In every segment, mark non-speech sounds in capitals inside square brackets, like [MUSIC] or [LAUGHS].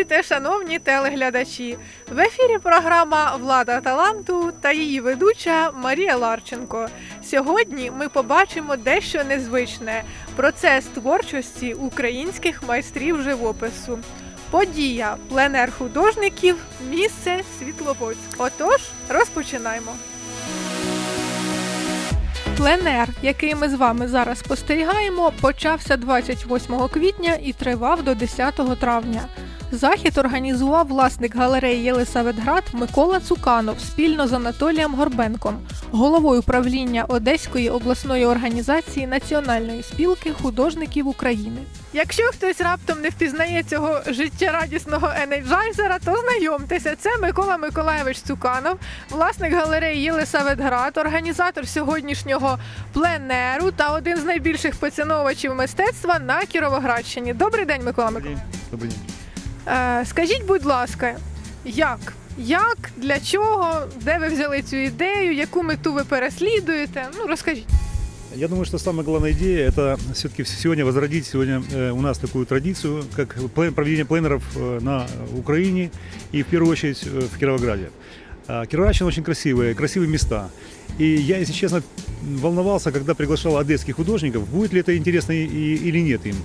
Здрастуйте, шановні телеглядачі! В ефірі програма Влада таланту та її ведуча Марія Ларченко. Сьогодні ми побачимо дещо незвичне процес творчості українських майстрів живопису. Подія пленер художників, місце Світловодськ. Отож, розпочинаємо. Пленер, який ми з вами зараз спостерігаємо, почався 28 квітня і тривав до 10 травня. Захід організував власник галереї Єлисаветград Микола Цуканов спільно з Анатолієм Горбенком, головою правління Одеської обласної організації Національної спілки художників України. Якщо хтось раптом не впізнає цього життєрадісного енерджайзера, то знайомтеся. Це Микола Миколаєвич Цуканов, власник галереї Єлисаветград, організатор сьогоднішнього пленеру та один з найбільших поціновувачів мистецтва на Кіровоградщині. Добрий день, Микола Добрый Миколаївич. день. Добрый день. Е, скажіть, будь ласка, як? Як, для чого, де ви взяли цю ідею, яку мету ви переслідуєте? Ну розкажіть. Я думаю, что самая главная идея это все-таки сегодня возродить сегодня э, у нас такую традицию, как плен- проведение пленеров э, на Украине и в первую очередь э, в Кировограде. А, Кировоградщина очень красивая, красивые места. И я, если честно, волновался, когда приглашал одесских художников, будет ли это интересно и- и- или нет им.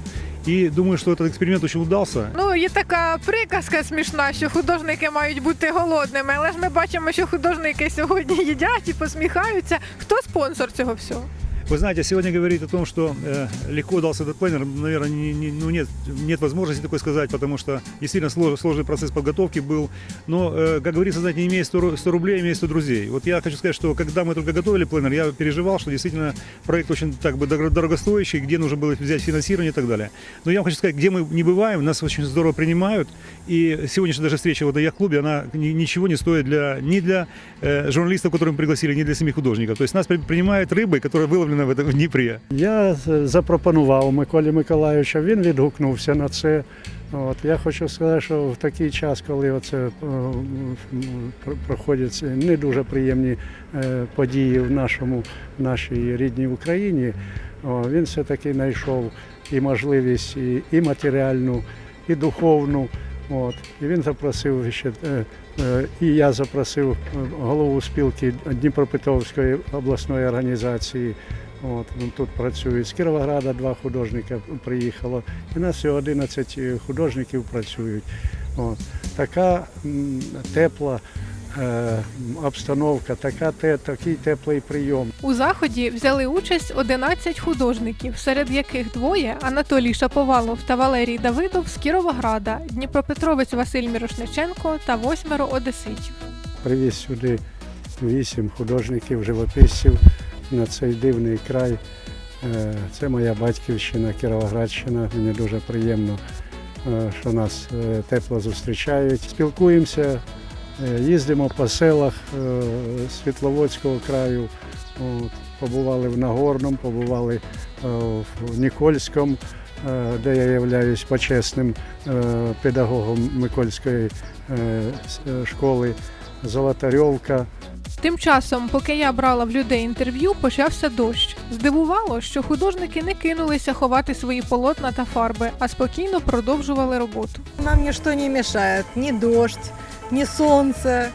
И думаю, що цей експеримент дуже удался. Ну, є така приказка смішна, що художники мають бути голодними, але ж ми бачимо, що художники сьогодні їдять і посміхаються. Хто спонсор цього всього? Вы знаете, сегодня говорить о том, что э, легко дался этот пленер, наверное, не, не- ну, нет, нет возможности такой сказать, потому что действительно слож- сложный процесс подготовки был. Но, э, как говорится, знаете, не имея 100, ру- 100 рублей, имея 100 друзей. Вот я хочу сказать, что когда мы только готовили пленер, я переживал, что действительно проект очень так бы дорого- дорогостоящий, где нужно было взять финансирование и так далее. Но я вам хочу сказать, где мы не бываем, нас очень здорово принимают. И сегодняшняя даже встреча в яхт-клубе, она ни- ничего не стоит для, ни для э, журналистов, которых мы пригласили, ни для самих художников. То есть нас при- принимают рыбой, которая выловлена этом, в Днепре. Я запропонував Миколі Миколаївича, він відгукнувся на це. От, я хочу сказати, що в такий час, коли оце, е, проходять не дуже приємні е, події в, нашому, в нашій рідній Україні, він все-таки знайшов і можливість, і, і матеріальну, і духовну. От. І він запросив ще, е, і я запросив голову спілки Дніпропетровської обласної організації. От, ну, тут працюють з Кіровограда два художника приїхало. І нас всього 11 художників працюють. От. Така м, тепла е, обстановка, така, те, такий теплий прийом. У заході взяли участь 11 художників, серед яких двоє Анатолій Шаповалов та Валерій Давидов з Кіровограда, Дніпропетровець Василь Мірошниченко та восьмеро одеситів. Привіз сюди вісім художників, живописців на цей дивний край. Е, Це моя батьківщина, Кіровоградщина. Мені дуже приємно, е, що нас е, тепло зустрічають. Спілкуємося, їздимо по селах Світловодського краю. Побували в Нагорному, побували в Нікольському, де я являюсь почесним педагогом Микольської школи. Золотарьовка. Тим часом, поки я брала в людей інтерв'ю, почався дощ. Здивувало, що художники не кинулися ховати свої полотна та фарби, а спокійно продовжували роботу. Нам ничто не мешает, ни дождь, ни солнце,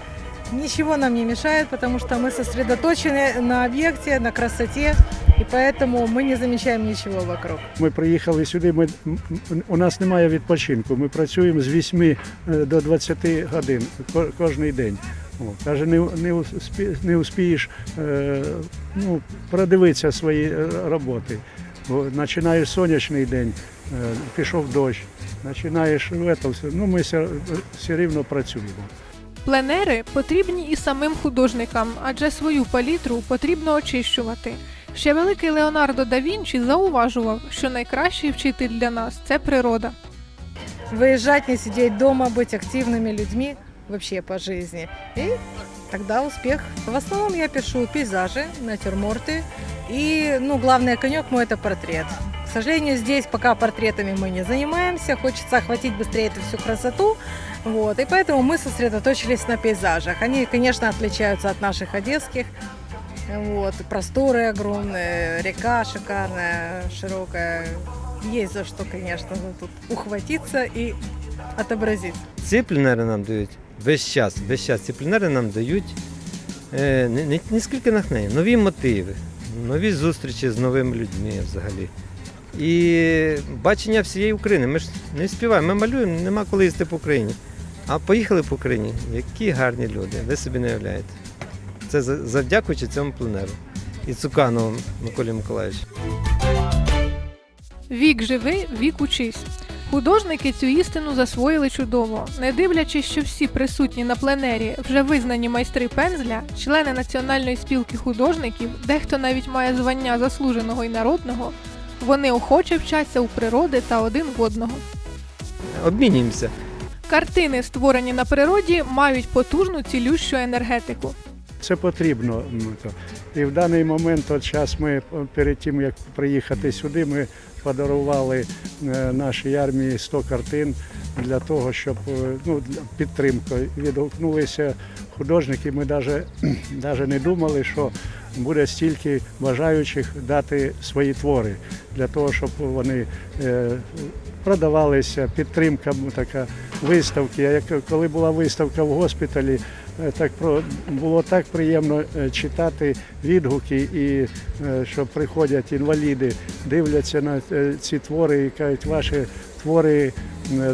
ничего нам не мешает, потому что мы сосредоточены на объекте, на красоте, и поэтому мы не замечаем ничего вокруг. Ми приїхали сюди. Ми, м- м- у нас немає відпочинку. Ми працюємо з 8 е, до 20 годин ко- кожен день. О, каже, не, не, успі, не успієш е, ну, продивитися свої е, роботи. Бо починаєш сонячний день, е, пішов дощ, починаєш в це все. Ну, ми все, все рівно працюємо. Пленери потрібні і самим художникам, адже свою палітру потрібно очищувати. Ще великий Леонардо да Вінчі зауважував, що найкращий вчитель для нас це природа. Выезжать, не сидеть дома, быть активными людьми Вообще по жизни. И тогда успех. В основном я пишу пейзажи, натюрморты. И, ну, главный конек мой – это портрет. К сожалению, здесь пока портретами мы не занимаемся. Хочется охватить быстрее эту всю красоту. Вот, и поэтому мы сосредоточились на пейзажах. Они, конечно, отличаются от наших одесских. Вот, просторы огромные, река шикарная, широкая, есть за что, конечно, тут ухватиться и отобразить. Ці пленери нам дають весь час, весь час ці пленери нам дають е, не, не, не скільки натхнення, нові мотиви, нові зустрічі з новими людьми взагалі. І бачення всієї України. Ми ж не співаємо, ми малюємо, нема коли їздити по Україні. А поїхали по Україні. Які гарні люди, ви собі не уявляєте. Це за- завдякуючи цьому пленеру. І Цуканову Миколі Миколаївичу. Вік живи, вік учись. Художники цю істину засвоїли чудово. Не дивлячись, що всі присутні на пленері вже визнані майстри пензля, члени Національної спілки художників, дехто навіть має звання заслуженого і народного, вони охоче вчаться у природи та один в одного. Обмінюємося. Картини, створені на природі, мають потужну цілющу енергетику. Це потрібно. І в даний момент, от час ми перед тим, як приїхати сюди, ми подарували е, нашій армії 100 картин для того, щоб е, ну, для підтримки відгукнулися художники. Ми навіть [CLEARS THROAT] не думали, що буде стільки бажаючих дати свої твори для того, щоб вони е, продавалися, підтримка така виставки. Як коли була виставка в госпіталі, е, так про було так приємно е, читати відгуки, і е, що приходять інваліди, дивляться на ці твори і кажуть, ваші твори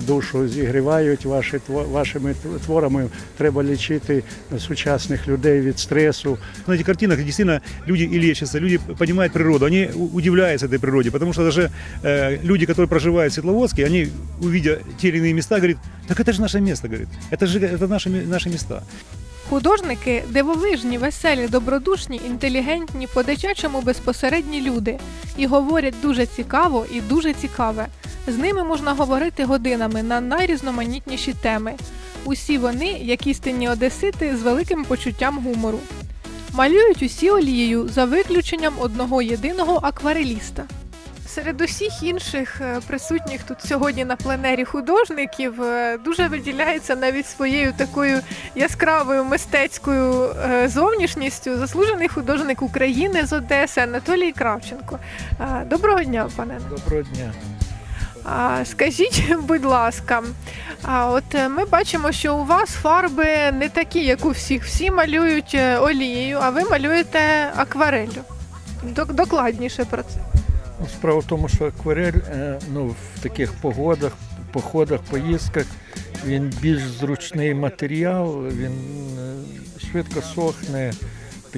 душу зігрівають, ваші тво- вашими творами треба лічити сучасних людей від стресу, На этих картинах действительно люди и лечатся, люди понимают природу, они у- удивляются этой природе, потому что даже э, люди, которые проживают в Светловодске, они, увидя те или иные места, говорят, так это же наше место, говорит, это же это наши, ме- наши места. Художники дивовижні, веселі, добродушні, інтелігентні, по-дитячому безпосередні люди. І говорять дуже цікаво і дуже цікаве. З ними можна говорити годинами на найрізноманітніші теми. Усі вони, як істинні одесити, з великим почуттям гумору. Малюють усі олією за виключенням одного єдиного аквареліста. Серед усіх інших е, присутніх тут сьогодні на пленері художників е, дуже виділяється навіть своєю такою яскравою мистецькою е, зовнішністю заслужений художник України з Одеси Анатолій Кравченко. Доброго дня, пане. Доброго дня. Скажіть, [LAUGHS] будь ласка, а от е, ми бачимо, що у вас фарби не такі, як у всіх. Всі малюють е, олією, а ви малюєте аквареллю. Докладніше про це. Ну, Справа в тому, що акварель е, ну, в таких погодах, походах, поїздках він більш зручний матеріал, він швидко сохне,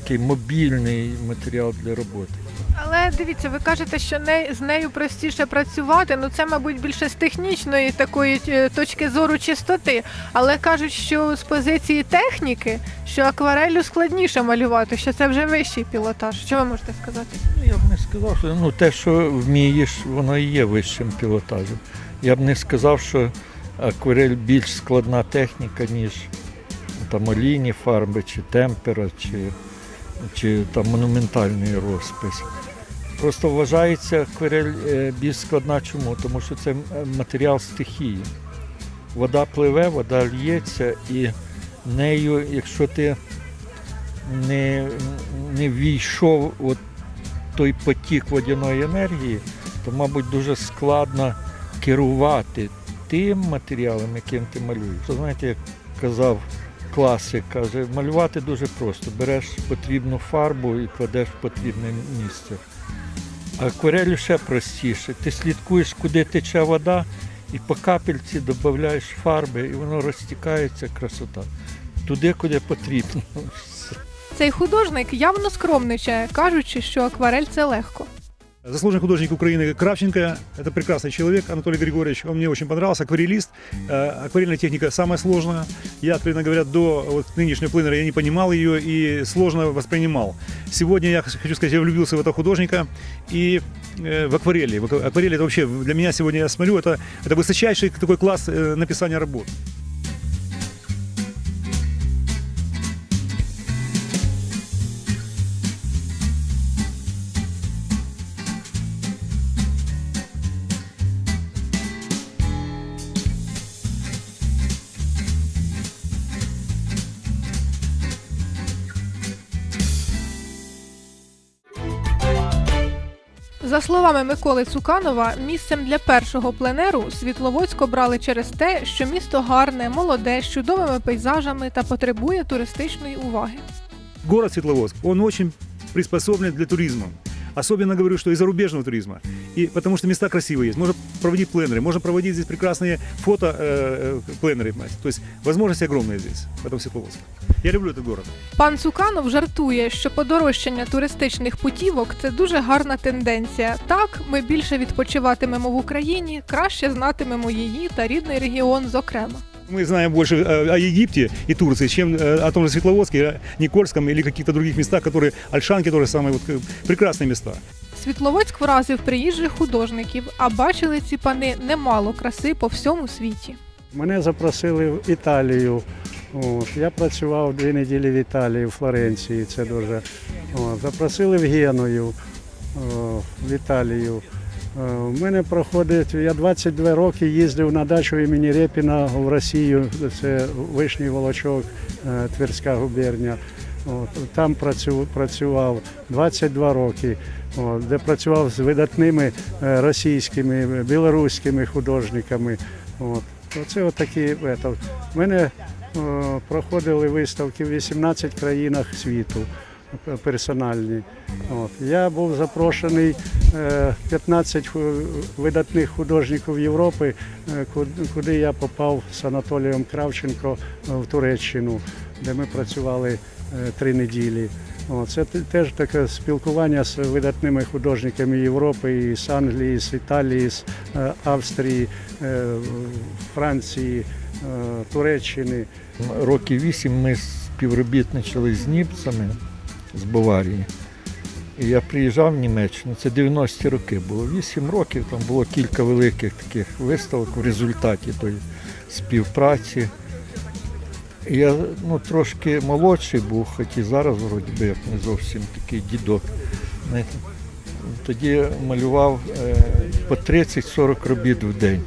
такий мобільний матеріал для роботи. Але дивіться, ви кажете, що не, з нею простіше працювати. Ну це, мабуть, більше з технічної такої е, точки зору чистоти. Але кажуть, що з позиції техніки, що акварелю складніше малювати, що це вже вищий пілотаж. Що ви можете сказати? Ну, Я б не сказав, що ну, те, що вмієш, воно і є вищим пілотажем. Я б не сказав, що акварель більш складна техніка, ніж там олійні фарби, чи темпера, чи, чи там монументальний розпис. Просто вважається акварель е, більш складна. Чому? Тому що це е, матеріал стихії. Вода пливе, вода л'ється, і нею, якщо ти не, не війшов от той потік водяної енергії, то, мабуть, дуже складно керувати тим матеріалом, яким ти малюєш. То, знаєте, як казав класик, каже, малювати дуже просто. Береш потрібну фарбу і кладеш в потрібне місце. А акварелю ще простіше. Ти слідкуєш, куди тече вода, і по капельці додаєш фарби, і воно розтікається красота. Туди, куди потрібно. Цей художник явно скромничає, кажучи, що акварель це легко. Заслуженный художник Украины Кравченко, это прекрасный человек, Анатолий Григорьевич, он мне очень понравился, акварелист. Э, Акварельная техника самая сложная. Я, откровенно говоря, до вот, нынешнего пленера я не понимал ее и сложно воспринимал. Сегодня я хочу сказать, я влюбился в этого художника и э, в акварели. В аква- Акварель это вообще для меня сегодня я смотрю, это, это высочайший такой класс э, написания работ. Словами Миколи Цуканова, місцем для першого пленеру Світловодськ обрали через те, що місто гарне, молоде, з чудовими пейзажами та потребує туристичної уваги. Город Светловодск, он очень приспособлен для туризма. Особенно говорю, что и зарубежного туризма. И потому что места красивые есть. Можно проводить пленеры, можно проводить здесь прекрасные фото э, э, пленеры. понимаете. То есть возможности огромные здесь, в этом Светловодске. Я люблю этот город. Пан Цуканов жартує, що подорожчання туристичних путівок це дуже гарна тенденція. Так, ми більше відпочиватимемо в Україні, краще знатимемо її та рідний регіон зокрема. Мы знаем больше э, о Египте и Турции, чем э, о том же Светловодске, э, Никольском или каких-то других местах, которые Альшанки тоже самые вот, э, прекрасные места. Світловодськ вразив приїжджих художників, а бачили ці пани немало краси по всьому світі. Мене запросили в Італію. От. Я працював дві неділі в Італії, в Флоренції. Це дуже. От. Запросили в Геную, о, в Італію. Е, У мене проходить, я 22 роки їздив на дачу імені Репіна в Росію, це Вишній Волочок, е, Тверська губернія. От, там працю- працював 22 роки, от, де працював з видатними е, російськими, білоруськими художниками. От. Оце отакі. У мене е, проходили виставки в 18 країнах світу е, персональні. От. Я був запрошений е, 15 видатних художників Європи, е, куди я попав з Анатолієм Кравченко е, в Туреччину, де ми працювали е, три неділі. Це теж таке спілкування з видатними художниками Європи, з Англії, з Італії, з е, Австрії, е, Франції, е, Туреччини. Років вісім ми співробітничали з німцями з Баварії. І я приїжджав в Німеччину, це 90-ті роки було. Вісім років, там було кілька великих таких виставок в результаті тої співпраці. Я ну, трошки молодший був, хоч і зараз вроді би як не зовсім такий дідок. Тоді малював е, по 30-40 робіт в день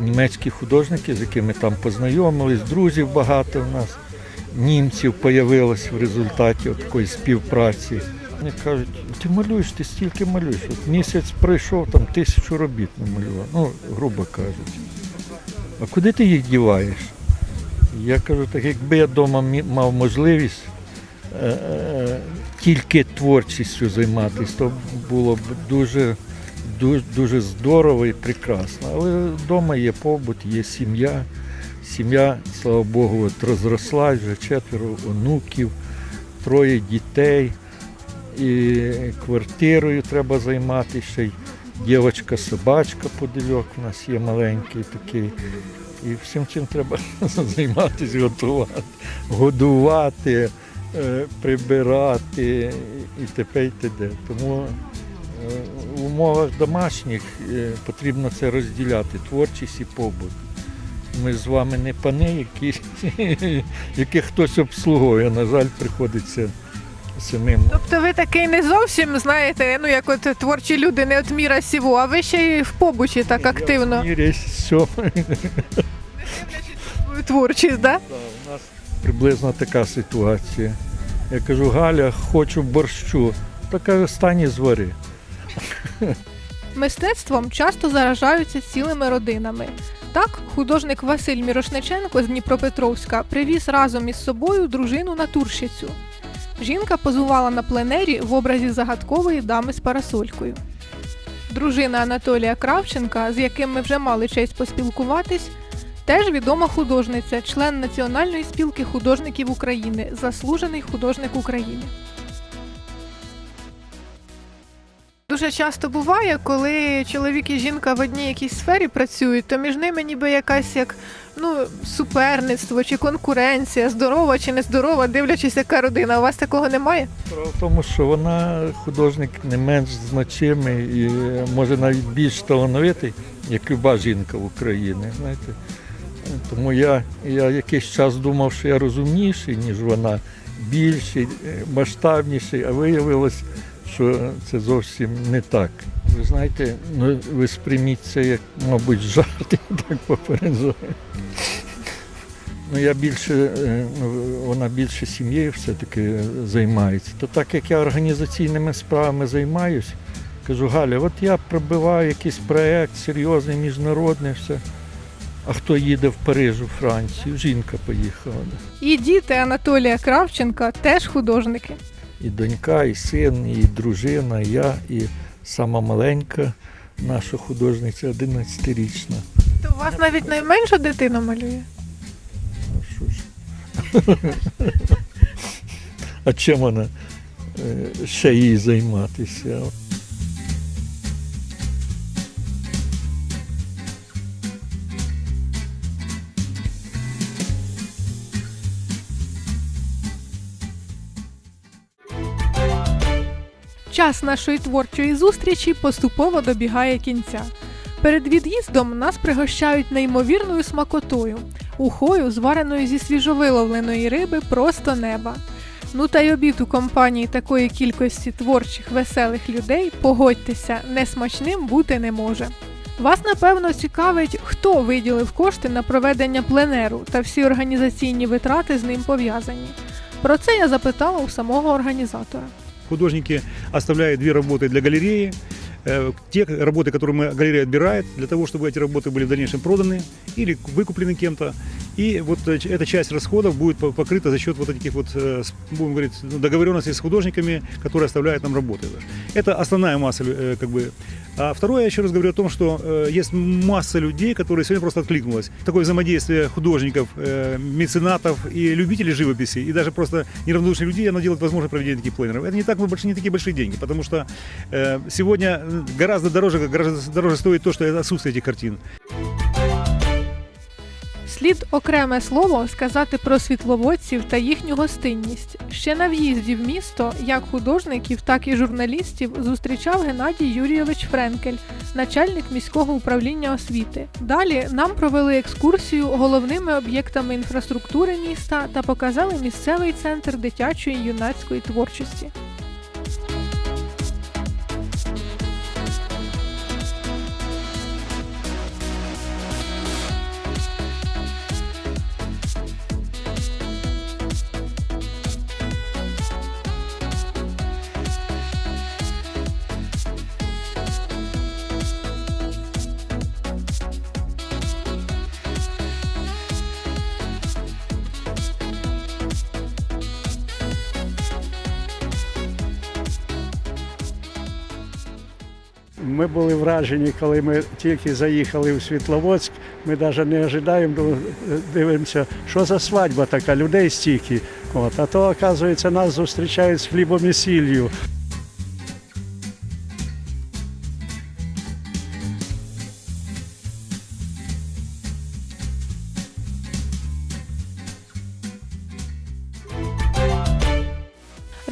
німецькі художники, з якими там познайомились, друзів багато в нас, німців появилось в результаті такої співпраці. Вони кажуть, ти малюєш, ти стільки малюєш. От місяць пройшов, там тисячу робіт намалював. Ну, грубо кажучи. А куди ти їх діваєш? Я кажу, так якби я вдома мав можливість е, е, тільки творчістю займатися, то було б дуже дуже, дуже здорово і прекрасно. Але вдома є побут, є сім'я. Сім'я, слава Богу, от розросла вже четверо онуків, троє дітей. І квартирою треба займатися. Ще й дівчинка-собачка подильок у нас є маленький такий. І всім цим треба [LAUGHS] займатися, готувати, годувати, е, прибирати і т.п. і т.д. Тому Е, в умовах домашніх е, потрібно це розділяти, творчість і побут. Ми з вами не пани, [LAUGHS] яких хтось обслуговує. На жаль, приходиться самим. Тобто ви такий не зовсім знаєте, ну як от творчі люди не от міра сіву, а ви ще й в побуті так активно Мірясь все. свою творчість, да? У нас приблизно така ситуація. Я кажу, Галя, хочу борщу. Та каже, стань і звари. Мистецтвом часто заражаються цілими родинами. Так, художник Василь Мірошниченко з Дніпропетровська привіз разом із собою дружину натурщицю. Жінка позувала на пленері в образі загадкової дами з парасолькою. Дружина Анатолія Кравченка, з яким ми вже мали честь поспілкуватись, теж відома художниця, член Національної спілки художників України, заслужений художник України. Дуже часто буває, коли чоловік і жінка в одній якійсь сфері працюють, то між ними ніби якась як ну, суперництво чи конкуренція, здорова чи нездорова, дивлячись, яка родина. У вас такого немає? Справа в тому, що вона художник не менш значимий і може навіть більш талановитий, як люба жінка в Україні. Знаєте. Тому я, я якийсь час думав, що я розумніший, ніж вона, більший, е, масштабніший, а виявилось, що це зовсім не так. Ви знаєте, ну, ви сприйміть це як, мабуть, жарт, я так попереджаю. Ну, я більше, е, ну, вона більше сім'єю все-таки займається. То так як я організаційними справами займаюся, Кажу, Галя, от я пробиваю якийсь проєкт серйозний, міжнародний, все. А хто їде в Париж, у Францію? Жінка поїхала. да. І діти Анатолія Кравченка теж художники. І донька, і син, і дружина, і я, і сама маленька наша художниця, 11-річна. То у вас навіть найменша дитина малює. А що ж. [LAUGHS] А чим вона е, ще їй займатися? Час нашої творчої зустрічі поступово добігає кінця. Перед від'їздом нас пригощають неймовірною смакотою, ухою, звареною зі свіжовиловленої риби просто неба. Ну та й обід у компанії такої кількості творчих веселих людей, погодьтеся, несмачним бути не може. Вас напевно цікавить, хто виділив кошти на проведення пленеру та всі організаційні витрати з ним пов'язані. Про це я запитала у самого організатора. Художники оставляют две работы для галереи. Э, Те работы, которые мы, галерея отбирает, для того, чтобы эти работы были в дальнейшем проданы или выкуплены кем-то. И вот э, эта часть расходов будет по- покрыта за счет вот этих вот, э, будем говорить, ну, договоренностей с художниками, которые оставляют нам работы. Это основная масса, как бы. А второе, я еще раз говорю о том, что есть масса людей, которые сегодня просто откликнулась. Такое взаимодействие художников, меценатов и любителей живописи, и даже просто неравнодушных людей, оно делает возможно проведение таких пленеров. Это не, так больше, не такие большие деньги, потому что сегодня гораздо дороже, гораздо дороже стоит то, что отсутствие этих картин. Слід окреме слово сказати про світловодців та їхню гостинність. Ще на в'їзді в місто, як художників, так і журналістів, зустрічав Геннадій Юрійович Френкель, начальник міського управління освіти. Далі нам провели екскурсію головними об'єктами інфраструктури міста та показали місцевий центр дитячої юнацької творчості. Ми були вражені, коли ми тільки заїхали в Світловодськ. Ми навіть не ожидаємо, ду- дивимося, що за свадьба така, людей стільки. От. А то, оказується, нас зустрічають з хлібом і сіллю.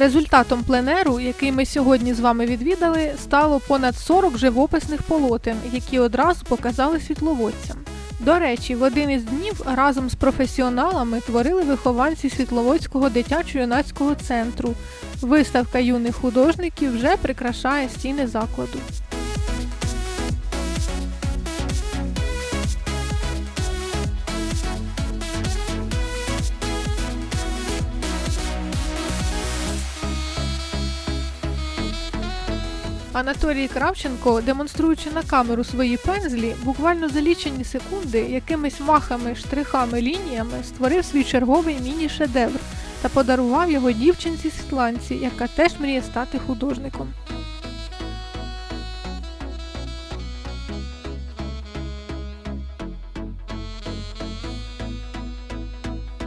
Результатом пленеру, який ми сьогодні з вами відвідали, стало понад 40 живописних полотен, які одразу показали світловодцям. До речі, в один із днів разом з професіоналами творили вихованці Світловодського дитячо-юнацького центру. Виставка юних художників вже прикрашає стіни закладу. Анатолій Кравченко, демонструючи на камеру свої пензлі, буквально за лічені секунди, якимись махами, штрихами, лініями створив свій черговий міні-шедевр та подарував його дівчинці Світланці, яка теж мріє стати художником.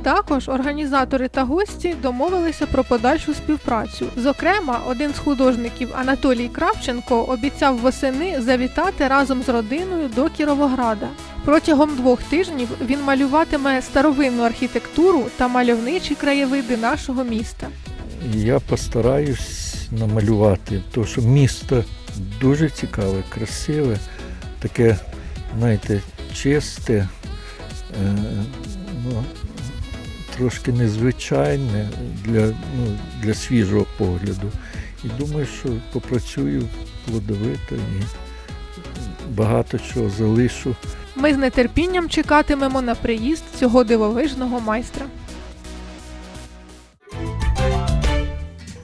Також організатори та гості домовилися про подальшу співпрацю. Зокрема, один з художників Анатолій Кравченко обіцяв восени завітати разом з родиною до Кіровограда. Протягом двох тижнів він малюватиме старовинну архітектуру та мальовничі краєвиди нашого міста. Я постараюсь намалювати, тому що місто дуже цікаве, красиве, таке, знаєте, чисте, е, трошки незвичайне для, ну, для свіжого погляду. І думаю, що попрацюю плодовито і багато чого залишу. Ми з нетерпінням чекатимемо на приїзд цього дивовижного майстра.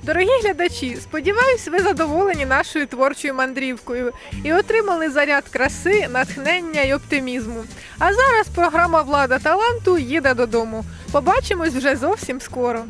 Дорогі глядачі, сподіваюсь, ви задоволені нашою творчою мандрівкою і отримали заряд краси, натхнення і оптимізму. А зараз програма Влада таланту їде додому. Побачимось вже зовсім скоро.